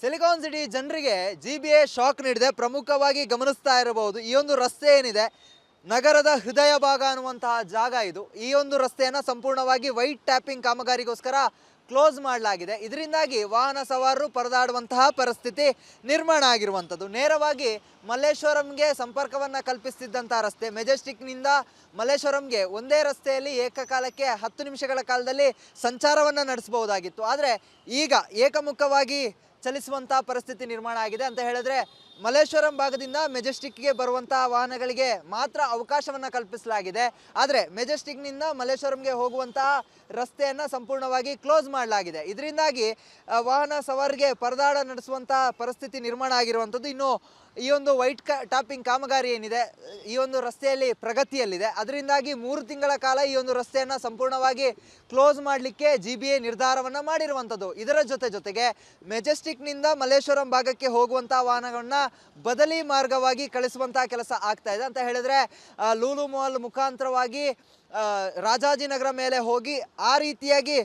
Silicon city ಜನರಿಗೆ G B A shock ನೀಡಿದೆ. ಪ್ರಮುಖವಾಗಿ ಗಮನಿಸ್ತಾ ಇರಬಹುದು, ಈ ಒಂದು ರಸ್ತೆ ಏನಿದೆ, ನಗರದ ಹೃದಯ ಭಾಗ ಅನ್ನುವಂತಹ ಜಾಗ ಇದು. ಈ ಒಂದು ರಸ್ತೆಯನ್ನು ಸಂಪೂರ್ಣವಾಗಿ ವೈಟ್ ಟ್ಯಾಪಿಂಗ್ ಕಾಮಗಾರಿಗೋಸ್ಕರ ಕ್ಲೋಸ್ ಮಾಡಲಾಗಿದೆ. ಇದರಿಂದಾಗಿ ವಾಹನ ಸವಾರರು ಪರದಾಡುವಂತಹ ಪರಿಸ್ಥಿತಿ ನಿರ್ಮಾಣ ಆಗಿರುವಂಥದ್ದು. ನೇರವಾಗಿ ಮಲ್ಲೇಶ್ವರಂಗೆ ಸಂಪರ್ಕವನ್ನು ಕಲ್ಪಿಸ್ತಿದ್ದಂಥ ರಸ್ತೆ ಮೆಜೆಸ್ಟಿಕ್ನಿಂದ ಮಲ್ಲೇಶ್ವರಂಗೆ ಒಂದೇ ರಸ್ತೆಯಲ್ಲಿ ಏಕಕಾಲಕ್ಕೆ ಹತ್ತು ನಿಮಿಷಗಳ ಕಾಲದಲ್ಲಿ ಸಂಚಾರವನ್ನು ನಡೆಸಬಹುದಾಗಿತ್ತು. ಆದರೆ ಈಗ ಏಕಮುಖವಾಗಿ ಚಲಿಸುವಂತಹ ಪರಿಸ್ಥಿತಿ ನಿರ್ಮಾಣ ಆಗಿದೆ ಅಂತ ಹೇಳಿದ್ರೆ ಮಲ್ಲೇಶ್ವರಂ ಭಾಗದಿಂದ ಮೆಜೆಸ್ಟಿಕ್ಗೆ ಬರುವಂತಹ ವಾಹನಗಳಿಗೆ ಮಾತ್ರ ಅವಕಾಶವನ್ನು ಕಲ್ಪಿಸಲಾಗಿದೆ. ಆದರೆ ಮೆಜೆಸ್ಟಿಕ್ನಿಂದ ಮಲ್ಲೇಶ್ವರಂಗೆ ಹೋಗುವಂತಹ ರಸ್ತೆಯನ್ನು ಸಂಪೂರ್ಣವಾಗಿ ಕ್ಲೋಸ್ ಮಾಡಲಾಗಿದೆ. ಇದರಿಂದಾಗಿ ವಾಹನ ಸವಾರಿಗೆ ಪರದಾಡ ನಡೆಸುವಂತಹ ಪರಿಸ್ಥಿತಿ ನಿರ್ಮಾಣ ಆಗಿರುವಂಥದ್ದು. ಇನ್ನು ಈ ಒಂದು ವೈಟ್ ಕ, ಟಾಪಿಂಗ್ ಕಾಮಗಾರಿ ಏನಿದೆ, ಈ ಒಂದು ರಸ್ತೆಯಲ್ಲಿ ಪ್ರಗತಿಯಲ್ಲಿದೆ. ಅದರಿಂದಾಗಿ ಮೂರು ತಿಂಗಳ ಕಾಲ ಈ ಒಂದು ರಸ್ತೆಯನ್ನು ಸಂಪೂರ್ಣವಾಗಿ ಕ್ಲೋಸ್ ಮಾಡಲಿಕ್ಕೆ ಜಿ ಬಿ ಎ ನಿರ್ಧಾರವನ್ನು ಮಾಡಿರುವಂಥದ್ದು. ಇದರ ಜೊತೆ ಜೊತೆಗೆ ಮೆಜೆಸ್ಟಿಕ್ನಿಂದ ಮಲ್ಲೇಶ್ವರಂ ಭಾಗಕ್ಕೆ ಹೋಗುವಂಥ ವಾಹನಗಳನ್ನ ಬದಲಿ ಮಾರ್ಗವಾಗಿ ಕಳಿಸುವಂತಹ ಕೆಲಸ ಆಗ್ತಾ ಇದೆ ಅಂತ ಹೇಳಿದ್ರೆ ಲೂಲು ಮಾಲ್ ಮುಖಾಂತರವಾಗಿ ರಾಜಾಜಿನಗರ ಮೇಲೆ ಹೋಗಿ ಆ ರೀತಿಯಾಗಿ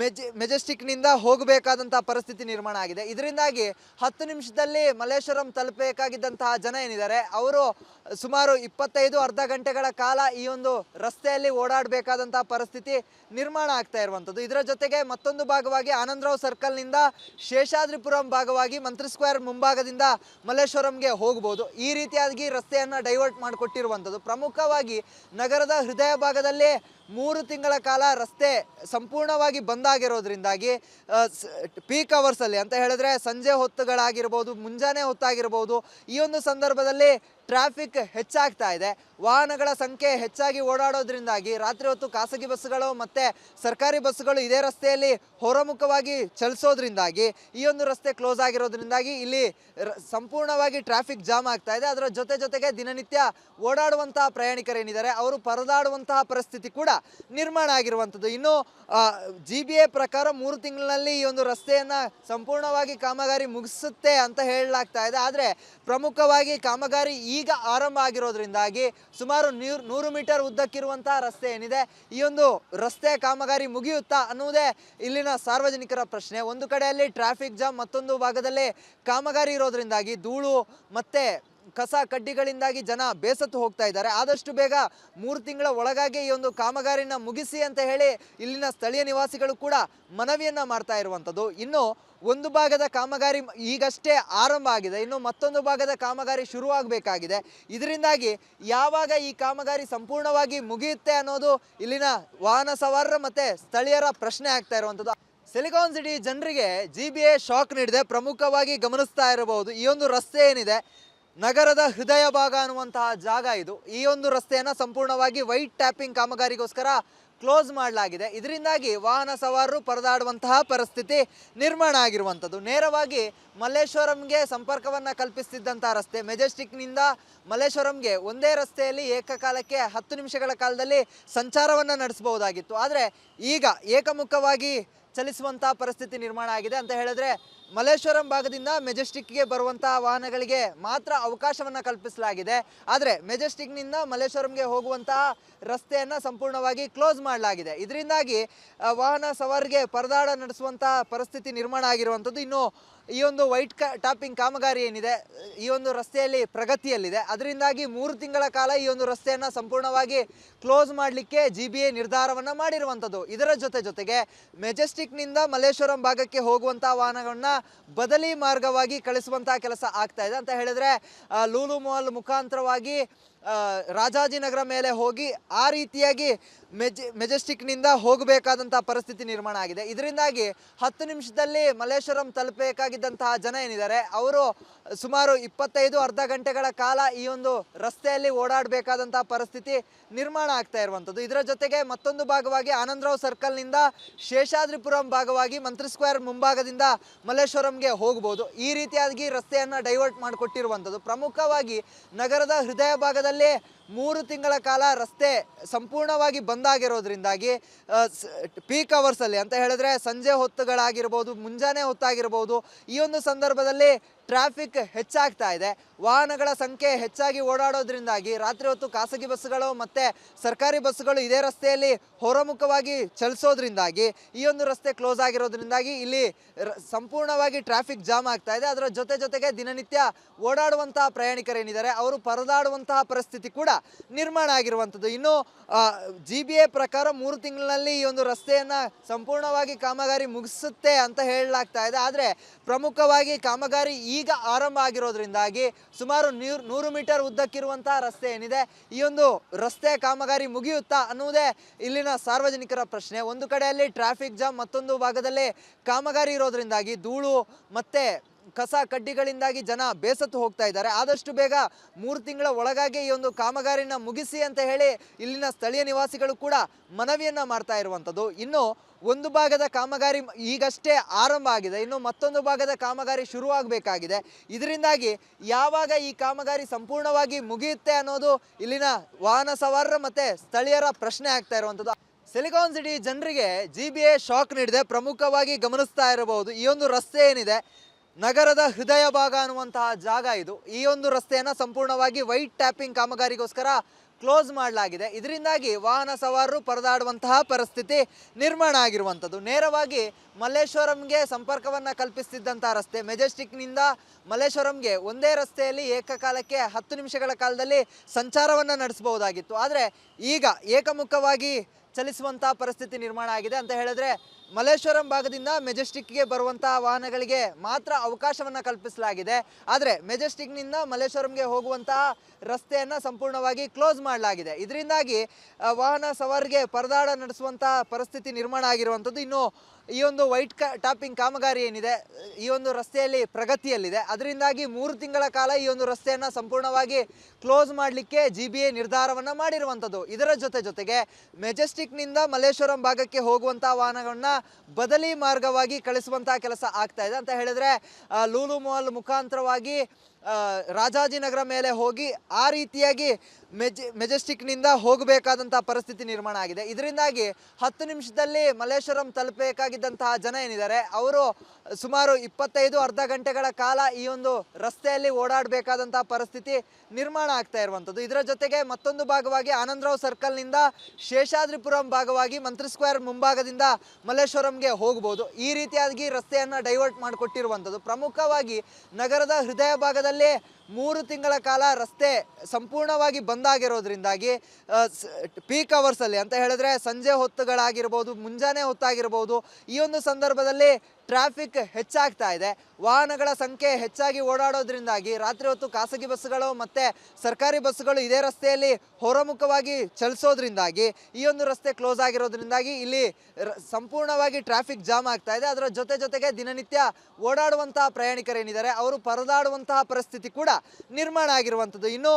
ಮೆಜೆ, ಮೆಜೆಸ್ಟಿಕ್ನಿಂದ ಹೋಗಬೇಕಾದಂತಹ ಪರಿಸ್ಥಿತಿ ನಿರ್ಮಾಣ ಆಗಿದೆ. ಇದರಿಂದಾಗಿ ಹತ್ತು ನಿಮಿಷದಲ್ಲಿ ಮಲ್ಲೇಶ್ವರಂ ತಲುಪಬೇಕಾಗಿದ್ದಂತಹ ಜನ ಏನಿದ್ದಾರೆ, ಅವರು ಸುಮಾರು ಇಪ್ಪತ್ತೈದು ಅರ್ಧ ಗಂಟೆಗಳ ಕಾಲ ಈ ಒಂದು ರಸ್ತೆಯಲ್ಲಿ ಓಡಾಡಬೇಕಾದಂತಹ ಪರಿಸ್ಥಿತಿ ನಿರ್ಮಾಣ ಆಗ್ತಾ ಇರುವಂಥದ್ದು. ಇದರ ಜೊತೆಗೆ ಮತ್ತೊಂದು ಭಾಗವಾಗಿ ಆನಂದರಾವ್ ಸರ್ಕಲ್ನಿಂದ ಶೇಷಾದ್ರಿಪುರಂ ಭಾಗವಾಗಿ ಮಂತ್ರಿ ಸ್ಕ್ವೇರ್ ಮುಂಭಾಗದಿಂದ ಮಲ್ಲೇಶ್ವರಂಗೆ ಹೋಗ್ಬೋದು. ಈ ರೀತಿಯಾಗಿ ರಸ್ತೆಯನ್ನು ಡೈವರ್ಟ್ ಮಾಡಿಕೊಟ್ಟಿರುವಂಥದ್ದು. ಪ್ರಮುಖವಾಗಿ ನಗರದ ಹೃದಯ ಭಾಗದಲ್ಲಿ ಮೂರು ತಿಂಗಳ ಕಾಲ ರಸ್ತೆ ಸಂಪೂರ್ಣವಾಗಿ ಬಂದಾಗಿರೋದ್ರಿಂದಾಗಿ ಪೀಕ್ ಅವರ್ಸಲ್ಲಿ ಅಂತ ಹೇಳಿದ್ರೆ ಸಂಜೆ ಹೊತ್ತುಗಳಾಗಿರ್ಬೋದು, ಮುಂಜಾನೆ ಹೊತ್ತಾಗಿರ್ಬೋದು, ಈ ಒಂದು ಸಂದರ್ಭದಲ್ಲಿ ಟ್ರಾಫಿಕ್ ಹೆಚ್ಚಾಗ್ತಾ ಇದೆ. ವಾಹನಗಳ ಸಂಖ್ಯೆ ಹೆಚ್ಚಾಗಿ ಓಡಾಡೋದ್ರಿಂದಾಗಿ ರಾತ್ರಿ ಹೊತ್ತು ಖಾಸಗಿ ಬಸ್ಸುಗಳು ಮತ್ತು ಸರ್ಕಾರಿ ಬಸ್ಸುಗಳು ಇದೇ ರಸ್ತೆಯಲ್ಲಿ ಹೊರಮುಖವಾಗಿ ಚಲಿಸೋದ್ರಿಂದಾಗಿ ಈ ಒಂದು ರಸ್ತೆ ಕ್ಲೋಸ್ ಆಗಿರೋದ್ರಿಂದಾಗಿ ಇಲ್ಲಿ ಸಂಪೂರ್ಣವಾಗಿ ಟ್ರಾಫಿಕ್ ಜಾಮ್ ಆಗ್ತಾ ಇದೆ. ಅದರ ಜೊತೆ ಜೊತೆಗೆ ದಿನನಿತ್ಯ ಓಡಾಡುವಂತಹ ಪ್ರಯಾಣಿಕರೇನಿದ್ದಾರೆ ಅವರು ಪರದಾಡುವಂತಹ ಪರಿಸ್ಥಿತಿ ಕೂಡ ನಿರ್ಮಾಣ ಆಗಿರುವಂಥದ್ದು. ಇನ್ನು ಜಿ ಬಿ ಎ ಪ್ರಕಾರ ಮೂರು ತಿಂಗಳಿನಲ್ಲಿ ಈ ಒಂದು ರಸ್ತೆಯನ್ನು ಸಂಪೂರ್ಣವಾಗಿ ಕಾಮಗಾರಿ ಮುಗಿಸುತ್ತೆ ಅಂತ ಹೇಳಲಾಗ್ತಾ ಇದೆ. ಆದರೆ ಪ್ರಮುಖವಾಗಿ ಕಾಮಗಾರಿ ಈಗ ಆರಂಭ ಆಗಿರೋದ್ರಿಂದಾಗಿ ಸುಮಾರು ನೂರು ಮೀಟರ್ ಉದ್ದಕ್ಕಿರುವಂತಹ ರಸ್ತೆ ಏನಿದೆ, ಈ ಒಂದು ರಸ್ತೆ ಕಾಮಗಾರಿ ಮುಗಿಯುತ್ತಾ ಅನ್ನುವುದೇ ಇಲ್ಲಿನ ಸಾರ್ವಜನಿಕರ ಪ್ರಶ್ನೆ. ಒಂದು ಕಡೆಯಲ್ಲಿ ಟ್ರಾಫಿಕ್ ಜಾಮ್ ಮತ್ತೊಂದು ಭಾಗದಲ್ಲಿ ಕಾಮಗಾರಿ ಇರೋದ್ರಿಂದಾಗಿ ಧೂಳು ಮತ್ತೆ ಕಸ ಕಡ್ಡಿಗಳಿಂದಾಗಿ ಜನ ಬೇಸತ್ತು ಹೋಗ್ತಾ ಇದ್ದಾರೆ. ಆದಷ್ಟು ಬೇಗ ಮೂರು ತಿಂಗಳ ಒಳಗಾಗಿ ಈ ಒಂದು ಕಾಮಗಾರಿನ ಮುಗಿಸಿ ಅಂತ ಹೇಳಿ ಇಲ್ಲಿನ ಸ್ಥಳೀಯ ನಿವಾಸಿಗಳು ಕೂಡ ಮನವಿಯನ್ನ ಮಾಡ್ತಾ ಇರುವಂಥದ್ದು. ಇನ್ನು ಒಂದು ಭಾಗದ ಕಾಮಗಾರಿ ಈಗಷ್ಟೇ ಆರಂಭ ಆಗಿದೆ. ಇನ್ನು ಮತ್ತೊಂದು ಭಾಗದ ಕಾಮಗಾರಿ ಶುರುವಾಗಬೇಕಾಗಿದೆ. ಇದರಿಂದಾಗಿ ಯಾವಾಗ ಈ ಕಾಮಗಾರಿ ಸಂಪೂರ್ಣವಾಗಿ ಮುಗಿಯುತ್ತೆ ಅನ್ನೋದು ಇಲ್ಲಿನ ವಾಹನ ಸವಾರರ ಮತ್ತೆ ಸ್ಥಳೀಯರ ಪ್ರಶ್ನೆ ಆಗ್ತಾ ಇರುವಂಥದ್ದು. ಸಿಲಿಕಾನ್ ಸಿಟಿ ಜನರಿಗೆ ಜಿ ಬಿ ಎ ಶಾಕ್ ನೀಡಿದೆ. ಪ್ರಮುಖವಾಗಿ ಗಮನಿಸ್ತಾ ಇರಬಹುದು. ಈ ಒಂದು ರಸ್ತೆ ಏನಿದೆ? ನಗರದ ಹೃದಯ ಭಾಗ ಅನ್ನುವಂತಹ ಜಾಗ ಇದು. ಈ ಒಂದು ರಸ್ತೆಯನ್ನು ಸಂಪೂರ್ಣವಾಗಿ ವೈಟ್ ಟ್ಯಾಪಿಂಗ್ ಕಾಮಗಾರಿಗೋಸ್ಕರ ಕ್ಲೋಸ್ ಮಾಡಲಾಗಿದೆ. ಇದರಿಂದಾಗಿ ವಾಹನ ಸವಾರರು ಪರದಾಡುವಂತಹ ಪರಿಸ್ಥಿತಿ ನಿರ್ಮಾಣ ಆಗಿರುವಂಥದ್ದು. ನೇರವಾಗಿ ಮಲ್ಲೇಶ್ವರಂಗೆ ಸಂಪರ್ಕವನ್ನು ಕಲ್ಪಿಸ್ತಿದ್ದಂಥ ರಸ್ತೆ. ಮೆಜೆಸ್ಟಿಕ್ನಿಂದ ಮಲ್ಲೇಶ್ವರಂಗೆ ಒಂದೇ ರಸ್ತೆಯಲ್ಲಿ ಏಕಕಾಲಕ್ಕೆ ಹತ್ತು ನಿಮಿಷಗಳ ಕಾಲದಲ್ಲಿ ಸಂಚಾರವನ್ನು ನಡೆಸಬಹುದಾಗಿತ್ತು. ಆದರೆ ಈಗ ಏಕಮುಖವಾಗಿ ಚಲಿಸುವಂತಹ ಪರಿಸ್ಥಿತಿ ನಿರ್ಮಾಣ ಆಗಿದೆ ಅಂತ ಹೇಳಿದ್ರೆ ಮಲ್ಲೇಶ್ವರಂ ಭಾಗದಿಂದ ಮೆಜೆಸ್ಟಿಕ್ಗೆ ಬರುವಂತಹ ವಾಹನಗಳಿಗೆ ಮಾತ್ರ ಅವಕಾಶವನ್ನು ಕಲ್ಪಿಸಲಾಗಿದೆ. ಆದರೆ ಮೆಜೆಸ್ಟಿಕ್ನಿಂದ ಮಲ್ಲೇಶ್ವರಂಗೆ ಹೋಗುವಂತಹ ರಸ್ತೆಯನ್ನು ಸಂಪೂರ್ಣವಾಗಿ ಕ್ಲೋಸ್ ಮಾಡಲಾಗಿದೆ. ಇದರಿಂದಾಗಿ ವಾಹನ ಸವಾರಿಗೆ ಪರದಾಡ ನಡೆಸುವಂತಹ ಪರಿಸ್ಥಿತಿ ನಿರ್ಮಾಣ ಆಗಿರುವಂಥದ್ದು. ಇನ್ನು ಈ ಒಂದು ವೈಟ್ ಕ, ಟಾಪಿಂಗ್ ಕಾಮಗಾರಿ ಏನಿದೆ, ಈ ಒಂದು ರಸ್ತೆಯಲ್ಲಿ ಪ್ರಗತಿಯಲ್ಲಿದೆ. ಅದರಿಂದಾಗಿ ಮೂರು ತಿಂಗಳ ಕಾಲ ಈ ಒಂದು ರಸ್ತೆಯನ್ನು ಸಂಪೂರ್ಣವಾಗಿ ಕ್ಲೋಸ್ ಮಾಡಲಿಕ್ಕೆ ಜಿ ಬಿ ಎ ನಿರ್ಧಾರವನ್ನು ಮಾಡಿರುವಂಥದ್ದು. ಇದರ ಜೊತೆ ಜೊತೆಗೆ ಮೆಜೆಸ್ಟಿಕ್ನಿಂದ ಮಲ್ಲೇಶ್ವರಂ ಭಾಗಕ್ಕೆ ಹೋಗುವಂಥ ವಾಹನಗಳನ್ನ ಬದಲಿ ಮಾರ್ಗವಾಗಿ ಕಳಿಸುವಂತಹ ಕೆಲಸ ಆಗ್ತಾ ಇದೆ. ಅಂತ ಹೇಳಿದ್ರೆ ಲೂಲು ಮಾಲ್ ಮುಖಾಂತರವಾಗಿ ರಾಜಾಜಿನಗರ ಮೇಲೆ ಹೋಗಿ ಆ ರೀತಿಯಾಗಿ ಮೆಜ್, ಮೆಜೆಸ್ಟಿಕ್ನಿಂದ ಹೋಗಬೇಕಾದಂತಹ ಪರಿಸ್ಥಿತಿ ನಿರ್ಮಾಣ ಆಗಿದೆ. ಇದರಿಂದಾಗಿ ಹತ್ತು ನಿಮಿಷದಲ್ಲಿ ಮಲ್ಲೇಶ್ವರಂ ತಲುಪಬೇಕಾಗಿದ್ದಂತಹ ಜನ ಏನಿದ್ದಾರೆ, ಅವರು ಸುಮಾರು ಇಪ್ಪತ್ತೈದು ಅರ್ಧ ಗಂಟೆಗಳ ಕಾಲ ಈ ಒಂದು ರಸ್ತೆಯಲ್ಲಿ ಓಡಾಡಬೇಕಾದಂತಹ ಪರಿಸ್ಥಿತಿ ನಿರ್ಮಾಣ ಆಗ್ತಾ ಇರುವಂಥದ್ದು. ಇದರ ಜೊತೆಗೆ ಮತ್ತೊಂದು ಭಾಗವಾಗಿ ಆನಂದರಾವ್ ಸರ್ಕಲ್ನಿಂದ ಶೇಷಾದ್ರಿಪುರಂ ಭಾಗವಾಗಿ ಮಂತ್ರಿ ಸ್ಕ್ವೇರ್ ಮುಂಭಾಗದಿಂದ ಮಲ್ಲೇಶ್ವರಂಗೆ ಹೋಗ್ಬೋದು. ಈ ರೀತಿಯಾಗಿ ರಸ್ತೆಯನ್ನು ಡೈವರ್ಟ್ ಮಾಡಿಕೊಟ್ಟಿರುವಂಥದ್ದು. ಪ್ರಮುಖವಾಗಿ ನಗರದ ಹೃದಯ ಭಾಗದಲ್ಲಿ ಮೂರು ತಿಂಗಳ ಕಾಲ ರಸ್ತೆ ಸಂಪೂರ್ಣವಾಗಿ ಬಂದಾಗಿರೋದ್ರಿಂದಾಗಿ ಪೀಕ್ ಅವರ್ಸಲ್ಲಿ ಅಂತ ಹೇಳಿದ್ರೆ ಸಂಜೆ ಹೊತ್ತುಗಳಾಗಿರ್ಬೋದು, ಮುಂಜಾನೆ ಹೊತ್ತಾಗಿರ್ಬೋದು, ಈ ಒಂದು ಸಂದರ್ಭದಲ್ಲಿ ಟ್ರಾಫಿಕ್ ಹೆಚ್ಚಾಗ್ತಾ ಇದೆ. ವಾಹನಗಳ ಸಂಖ್ಯೆ ಹೆಚ್ಚಾಗಿ ಓಡಾಡೋದ್ರಿಂದಾಗಿ ರಾತ್ರಿ ಹೊತ್ತು ಖಾಸಗಿ ಬಸ್ಸುಗಳು ಮತ್ತು ಸರ್ಕಾರಿ ಬಸ್ಸುಗಳು ಇದೇ ರಸ್ತೆಯಲ್ಲಿ ಹೊರಮುಖವಾಗಿ ಚಲಿಸೋದ್ರಿಂದಾಗಿ ಈ ಒಂದು ರಸ್ತೆ ಕ್ಲೋಸ್ ಆಗಿರೋದ್ರಿಂದಾಗಿ ಇಲ್ಲಿ ಸಂಪೂರ್ಣವಾಗಿ ಟ್ರಾಫಿಕ್ ಜಾಮ್ ಆಗ್ತಾ ಇದೆ. ಅದರ ಜೊತೆ ಜೊತೆಗೆ ದಿನನಿತ್ಯ ಓಡಾಡುವಂತಹ ಪ್ರಯಾಣಿಕರೇನಿದ್ದಾರೆ ಅವರು ಪರದಾಡುವಂತಹ ಪರಿಸ್ಥಿತಿ ಕೂಡ ನಿರ್ಮಾಣ ಆಗಿರುವಂಥದ್ದು. ಇನ್ನು ಜಿ ಬಿ ಎ ಪ್ರಕಾರ ಮೂರು ತಿಂಗಳಿನಲ್ಲಿ ಈ ಒಂದು ರಸ್ತೆಯನ್ನು ಸಂಪೂರ್ಣವಾಗಿ ಕಾಮಗಾರಿ ಮುಗಿಸುತ್ತೆ ಅಂತ ಹೇಳಲಾಗ್ತಾ ಇದೆ. ಆದರೆ ಪ್ರಮುಖವಾಗಿ ಕಾಮಗಾರಿ ಈಗ ಆರಂಭ ಆಗಿರೋದ್ರಿಂದಾಗಿ ಸುಮಾರು ನೂರು ನೂರು ಮೀಟರ್ ಉದ್ದಕ್ಕಿರುವಂತಹ ರಸ್ತೆ ಏನಿದೆ, ಈ ಒಂದು ರಸ್ತೆ ಕಾಮಗಾರಿ ಮುಗಿಯುತ್ತಾ ಅನ್ನುವುದೇ ಇಲ್ಲಿನ ಸಾರ್ವಜನಿಕರ ಪ್ರಶ್ನೆ. ಒಂದು ಕಡೆಯಲ್ಲಿ ಟ್ರಾಫಿಕ್ ಜಾಮ್ ಮತ್ತೊಂದು ಭಾಗದಲ್ಲಿ ಕಾಮಗಾರಿ ಇರೋದ್ರಿಂದಾಗಿ ಧೂಳು ಮತ್ತೆ ಕಸ ಕಡ್ಡಿಗಳಿಂದಾಗಿ ಜನ ಬೇಸತ್ತು ಹೋಗ್ತಾ ಇದ್ದಾರೆ. ಆದಷ್ಟು ಬೇಗ ಮೂರು ತಿಂಗಳ ಒಳಗಾಗಿ ಈ ಒಂದು ಕಾಮಗಾರಿನ ಮುಗಿಸಿ ಅಂತ ಹೇಳಿ ಇಲ್ಲಿನ ಸ್ಥಳೀಯ ನಿವಾಸಿಗಳು ಕೂಡ ಮನವಿಯನ್ನ ಮಾಡ್ತಾ ಇರುವಂಥದ್ದು. ಇನ್ನು ಒಂದು ಭಾಗದ ಕಾಮಗಾರಿ ಈಗಷ್ಟೇ ಆರಂಭ ಆಗಿದೆ. ಇನ್ನು ಮತ್ತೊಂದು ಭಾಗದ ಕಾಮಗಾರಿ ಶುರುವಾಗಬೇಕಾಗಿದೆ ಇದರಿಂದಾಗಿ ಯಾವಾಗ ಈ ಕಾಮಗಾರಿ ಸಂಪೂರ್ಣವಾಗಿ ಮುಗಿಯುತ್ತೆ ಅನ್ನೋದು ಇಲ್ಲಿನ ವಾಹನ ಸವಾರರ ಮತ್ತೆ ಸ್ಥಳೀಯರ ಪ್ರಶ್ನೆ ಆಗ್ತಾ ಇರುವಂಥದ್ದು. ಸಿಲಿಕಾನ್ ಸಿಟಿ ಜನರಿಗೆ ಜಿ ಬಿ ಎ ಶಾಕ್ ನೀಡಿದೆ. ಪ್ರಮುಖವಾಗಿ ಗಮನಿಸ್ತಾ ಇರಬಹುದು. ಈ ಒಂದು ರಸ್ತೆ ಏನಿದೆ? ನಗರದ ಹೃದಯ ಭಾಗ ಅನ್ನುವಂತಹ ಜಾಗ ಇದು. ಈ ಒಂದು ರಸ್ತೆಯನ್ನು ಸಂಪೂರ್ಣವಾಗಿ ವೈಟ್ ಟ್ಯಾಪಿಂಗ್ ಕಾಮಗಾರಿಗೋಸ್ಕರ ಕ್ಲೋಸ್ ಮಾಡಲಾಗಿದೆ. ಇದರಿಂದಾಗಿ ವಾಹನ ಸವಾರರು ಪರದಾಡುವಂತಹ ಪರಿಸ್ಥಿತಿ ನಿರ್ಮಾಣ ಆಗಿರುವಂಥದ್ದು. ನೇರವಾಗಿ ಮಲ್ಲೇಶ್ವರಂಗೆ ಸಂಪರ್ಕವನ್ನು ಕಲ್ಪಿಸ್ತಿದ್ದಂಥ ರಸ್ತೆ. ಮೆಜೆಸ್ಟಿಕ್ನಿಂದ ಮಲ್ಲೇಶ್ವರಂಗೆ ಒಂದೇ ರಸ್ತೆಯಲ್ಲಿ ಏಕಕಾಲಕ್ಕೆ ಹತ್ತು ನಿಮಿಷಗಳ ಕಾಲದಲ್ಲಿ ಸಂಚಾರವನ್ನು ನಡೆಸಬಹುದಾಗಿತ್ತು. ಆದರೆ ಈಗ ಏಕಮುಖವಾಗಿ ಚಲಿಸುವಂತಹ ಪರಿಸ್ಥಿತಿ ನಿರ್ಮಾಣ ಆಗಿದೆ ಅಂತ ಹೇಳಿದ್ರೆ ಮಲ್ಲೇಶ್ವರಂ ಭಾಗದಿಂದ ಮೆಜೆಸ್ಟಿಕ್ಗೆ ಬರುವಂತಹ ವಾಹನಗಳಿಗೆ ಮಾತ್ರ ಅವಕಾಶವನ್ನು ಕಲ್ಪಿಸಲಾಗಿದೆ. ಆದರೆ ಮೆಜೆಸ್ಟಿಕ್ನಿಂದ ಮಲ್ಲೇಶ್ವರಂಗೆ ಹೋಗುವಂತಹ ರಸ್ತೆಯನ್ನು ಸಂಪೂರ್ಣವಾಗಿ ಕ್ಲೋಸ್ ಮಾಡಲಾಗಿದೆ. ಇದರಿಂದಾಗಿ ವಾಹನ ಸವಾರಿಗೆ ಪರದಾಡ ನಡೆಸುವಂತಹ ಪರಿಸ್ಥಿತಿ ನಿರ್ಮಾಣ ಆಗಿರುವಂಥದ್ದು. ಇನ್ನು ಈ ಒಂದು ವೈಟ್ ಟಾಪಿಂಗ್ ಕಾಮಗಾರಿ ಏನಿದೆ, ಈ ಒಂದು ರಸ್ತೆಯಲ್ಲಿ ಪ್ರಗತಿಯಲ್ಲಿದೆ. ಅದರಿಂದಾಗಿ ಮೂರು ತಿಂಗಳ ಕಾಲ ಈ ಒಂದು ರಸ್ತೆಯನ್ನು ಸಂಪೂರ್ಣವಾಗಿ ಕ್ಲೋಸ್ ಮಾಡಲಿಕ್ಕೆ ಜಿ ಬಿ ಎ ನಿರ್ಧಾರವನ್ನು ಮಾಡಿರುವಂಥದ್ದು. ಇದರ ಜೊತೆ ಜೊತೆಗೆ ಮೆಜೆಸ್ಟಿಕ್ನಿಂದ ಮಲ್ಲೇಶ್ವರಂ ಭಾಗಕ್ಕೆ ಹೋಗುವಂಥ ವಾಹನಗಳನ್ನ ಬದಲಿ ಮಾರ್ಗವಾಗಿ ಕಳಿಸುವಂತಹ ಕೆಲಸ ಆಗ್ತಾ ಇದೆ ಅಂತ ಹೇಳಿದ್ರೆ ಲೂಲು ಮಾಲ್ ಮುಖಾಂತರವಾಗಿ ರಾಜಾಜಿನಗರ ಮೇಲೆ ಹೋಗಿ ಆ ರೀತಿಯಾಗಿ ಮೆಜ್, ಮೆಜೆಸ್ಟಿಕ್ನಿಂದ ಹೋಗಬೇಕಾದಂಥ ಪರಿಸ್ಥಿತಿ ನಿರ್ಮಾಣ ಆಗಿದೆ. ಇದರಿಂದಾಗಿ ಹತ್ತು ನಿಮಿಷದಲ್ಲಿ ಮಲ್ಲೇಶ್ವರಂ ತಲುಪಬೇಕಾಗಿದ್ದಂತಹ ಜನ ಏನಿದ್ದಾರೆ, ಅವರು ಸುಮಾರು ಇಪ್ಪತ್ತೈದು ಅರ್ಧ ಗಂಟೆಗಳ ಕಾಲ ಈ ಒಂದು ರಸ್ತೆಯಲ್ಲಿ ಓಡಾಡಬೇಕಾದಂತಹ ಪರಿಸ್ಥಿತಿ ನಿರ್ಮಾಣ ಆಗ್ತಾ ಇರುವಂಥದ್ದು. ಇದರ ಜೊತೆಗೆ ಮತ್ತೊಂದು ಭಾಗವಾಗಿ ಆನಂದರಾವ್ ಸರ್ಕಲ್ನಿಂದ ಶೇಷಾದ್ರಿಪುರಂ ಭಾಗವಾಗಿ ಮಂತ್ರಿ ಸ್ಕ್ವೇರ್ ಮುಂಭಾಗದಿಂದ ಮಲ್ಲೇಶ್ವರಂಗೆ ಹೋಗ್ಬೋದು. ಈ ರೀತಿಯಾಗಿ ರಸ್ತೆಯನ್ನು ಡೈವರ್ಟ್ ಮಾಡಿಕೊಟ್ಟಿರುವಂಥದ್ದು. ಪ್ರಮುಖವಾಗಿ ನಗರದ ಹೃದಯ ಭಾಗದಲ್ಲಿ ಮೂರು ತಿಂಗಳ ಕಾಲ ರಸ್ತೆ ಸಂಪೂರ್ಣವಾಗಿ ಬಂದಾಗಿರೋದ್ರಿಂದಾಗಿ ಪೀಕ್ ಅವರ್ಸಲ್ಲಿ ಅಂತ ಹೇಳಿದ್ರೆ ಸಂಜೆ ಹೊತ್ತುಗಳಾಗಿರ್ಬೋದು, ಮುಂಜಾನೆ ಹೊತ್ತಾಗಿರ್ಬೋದು, ಈ ಒಂದು ಸಂದರ್ಭದಲ್ಲಿ ಟ್ರಾಫಿಕ್ ಹೆಚ್ಚಾಗ್ತಾ ಇದೆ. ವಾಹನಗಳ ಸಂಖ್ಯೆ ಹೆಚ್ಚಾಗಿ ಓಡಾಡೋದ್ರಿಂದಾಗಿ ರಾತ್ರಿ ಹೊತ್ತು ಖಾಸಗಿ ಬಸ್ಸುಗಳು ಮತ್ತು ಸರ್ಕಾರಿ ಬಸ್ಸುಗಳು ಇದೇ ರಸ್ತೆಯಲ್ಲಿ ಹೊರಮುಖವಾಗಿ ಚಲಿಸೋದ್ರಿಂದಾಗಿ ಈ ಒಂದು ರಸ್ತೆ ಕ್ಲೋಸ್ ಆಗಿರೋದ್ರಿಂದಾಗಿ ಇಲ್ಲಿ ಸಂಪೂರ್ಣವಾಗಿ ಟ್ರಾಫಿಕ್ ಜಾಮ್ ಆಗ್ತಾ ಇದೆ. ಅದರ ಜೊತೆ ಜೊತೆಗೆ ದಿನನಿತ್ಯ ಓಡಾಡುವಂತಹ ಪ್ರಯಾಣಿಕರೇನಿದ್ದಾರೆ ಅವರು ಪರದಾಡುವಂತಹ ಪರಿಸ್ಥಿತಿ ಕೂಡ ನಿರ್ಮಾಣ ಆಗಿರುವಂಥದ್ದು. ಇನ್ನು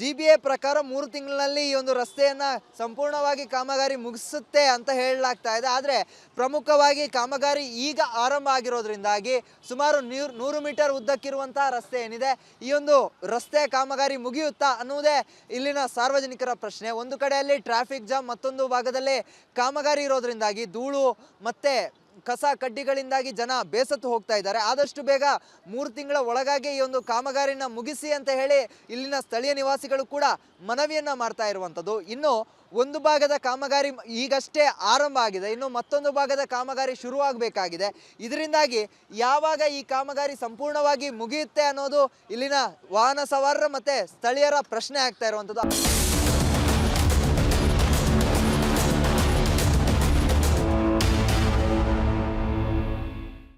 ಜಿ ಬಿ ಎ ಪ್ರಕಾರ ಮೂರು ತಿಂಗಳಿನಲ್ಲಿ ಈ ಒಂದು ರಸ್ತೆಯನ್ನು ಸಂಪೂರ್ಣವಾಗಿ ಕಾಮಗಾರಿ ಮುಗಿಸುತ್ತೆ ಅಂತ ಹೇಳಲಾಗ್ತಾ ಇದೆ. ಆದರೆ ಪ್ರಮುಖವಾಗಿ ಕಾಮಗಾರಿ ಈಗ ಆರಂಭ ಆಗಿರೋದ್ರಿಂದಾಗಿ ಸುಮಾರು ನೂರು ನೂರು ಮೀಟರ್ ಉದ್ದಕ್ಕಿರುವಂತಹ ರಸ್ತೆ ಏನಿದೆ, ಈ ಒಂದು ರಸ್ತೆ ಕಾಮಗಾರಿ ಮುಗಿಯುತ್ತಾ ಅನ್ನುವುದೇ ಇಲ್ಲಿನ ಸಾರ್ವಜನಿಕರ ಪ್ರಶ್ನೆ. ಒಂದು ಕಡೆಯಲ್ಲಿ ಟ್ರಾಫಿಕ್ ಜಾಮ್ ಮತ್ತೊಂದು ಭಾಗದಲ್ಲಿ ಕಾಮಗಾರಿ ಇರೋದ್ರಿಂದಾಗಿ ಧೂಳು ಮತ್ತೆ ಕಸ ಕಡ್ಡಿಗಳಿಂದಾಗಿ ಜನ ಬೇಸತ್ತು ಹೋಗ್ತಾ ಇದ್ದಾರೆ. ಆದಷ್ಟು ಬೇಗ ಮೂರು ತಿಂಗಳ ಒಳಗಾಗಿ ಈ ಒಂದು ಕಾಮಗಾರಿನ ಮುಗಿಸಿ ಅಂತ ಹೇಳಿ ಇಲ್ಲಿನ ಸ್ಥಳೀಯ ನಿವಾಸಿಗಳು ಕೂಡ ಮನವಿಯನ್ನ ಮಾಡ್ತಾ ಇರುವಂಥದ್ದು. ಇನ್ನು ಒಂದು ಭಾಗದ ಕಾಮಗಾರಿ ಈಗಷ್ಟೇ ಆರಂಭ ಆಗಿದೆ. ಇನ್ನು ಮತ್ತೊಂದು ಭಾಗದ ಕಾಮಗಾರಿ ಶುರುವಾಗಬೇಕಾಗಿದೆ ಇದರಿಂದಾಗಿ ಯಾವಾಗ ಈ ಕಾಮಗಾರಿ ಸಂಪೂರ್ಣವಾಗಿ ಮುಗಿಯುತ್ತೆ ಅನ್ನೋದು ಇಲ್ಲಿನ ವಾಹನ ಸವಾರರ ಮತ್ತೆ ಸ್ಥಳೀಯರ ಪ್ರಶ್ನೆ ಆಗ್ತಾ ಇರುವಂಥದ್ದು.